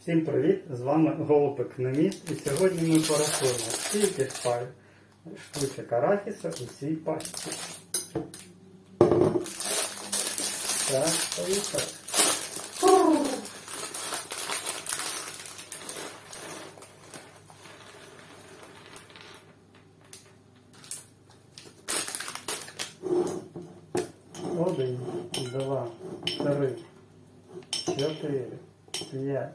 Всім привіт! З вами Голубик Неміст і сьогодні ми порахуємо скільки пар штучок арахіса у цій пачці. Так, поїхали. Один, два, три, чотири, п'ять,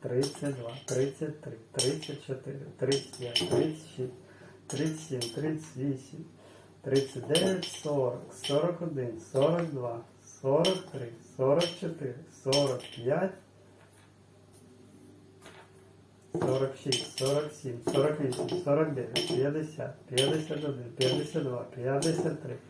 32, 33, 34, 35, 36, 37, 38, 39, 40, 41, 42, 43, 44, 45, 46, 47, 48, 49, 50, 51, 52, 53,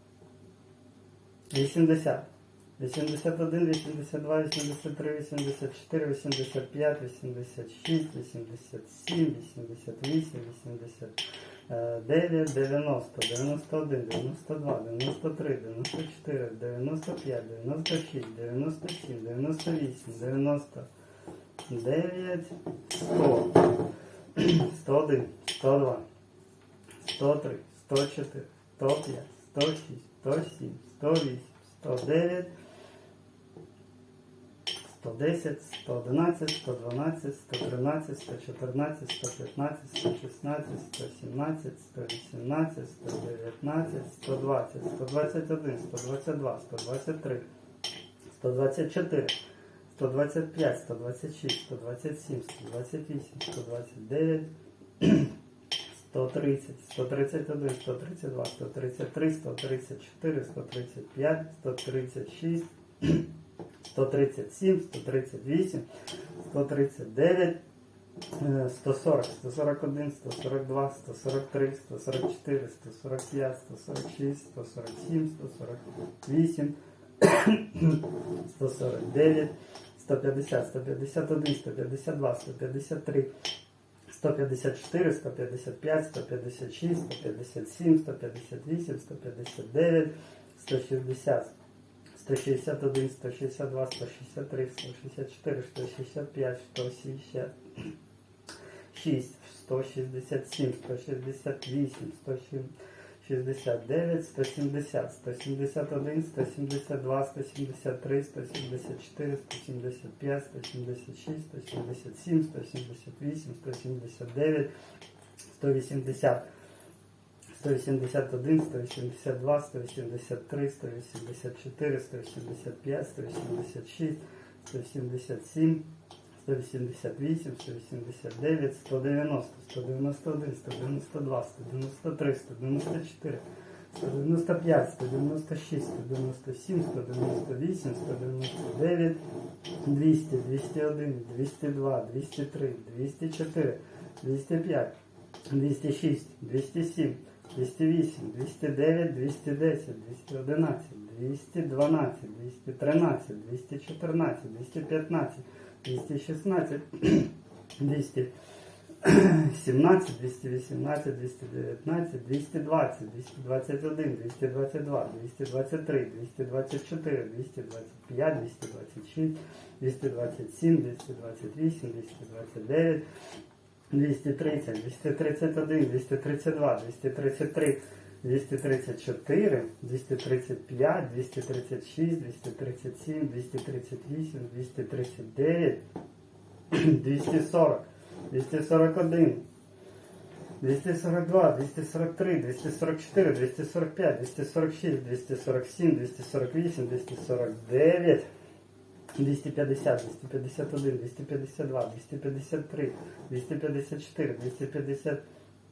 80, 81, 82, 83, 84, 85, 86, 87, 88, 89, 90, 91, 92, 93, 94, 95, 96, 97, 98, 99, 100, 101, 102, 103, 104, 105, 106, 107, 108, 109, 110, 111, 112, 113, 114, 115, 116, 117, 118, 119, 120, 121, 122, 123, 124, 125, 126, 127, 128, 129, 130, 131, 132, 133, 134, 135, 136, 137, 138, 139, е, 140, 141, 142, 143, 144, 145, 146, 147, 148, 149, 150, 151, 152, 153, 154, 155, 156, 157, 158, 159, 160, 161, 162, 163, 164, 165, 166, 167, 168, 169, 170, 171, 172, 173, 174, 175, 176, 177, 178, 179, 180, 181, 182, 183, 184, 185, 186, 177, 188, 189, 190, 191, 192, 193, 194, 195, 196, 197, 198, 199, 200, 201, 202, 203, 204, 205, 206, 207, 208, 209, 210, 211, 212, 213, 214, 215, 216, 217, 218, 219, 220, 221, 222, 223, 224, 225, 226, 227, 228, 229, 230, 231, 232, 233, 234, 235, 236, 237, 238, 239, 240, 241, 242, 243, 244, 245, 246, 247, 248, 249, 250, 251, 252, 253, 254,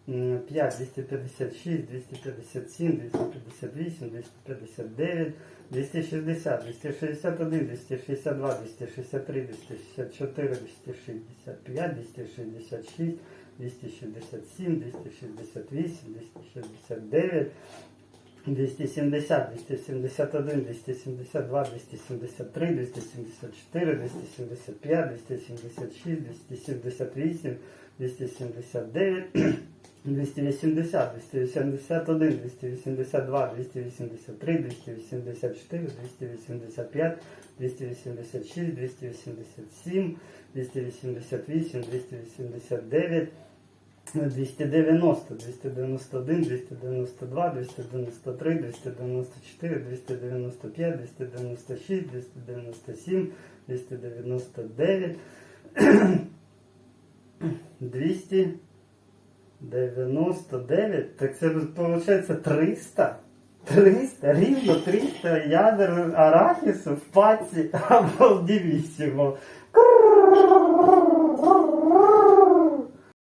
255, 256, 257, 258, 259, 260, 261, 262, 263, 264, 265, 266, 267, 268, 269, 270, 271, 272, 273, 274, 275, 276, 278, 279, 280, 281, 282, 283, 284, 285, 286, 287, 288, 289, 290, 291, 292, 293, 294, 295, 296, 297, 299, 299, так це виходить 300. 300, рівно 300 ядер арахісу в паці обалдівісімо. Крррр.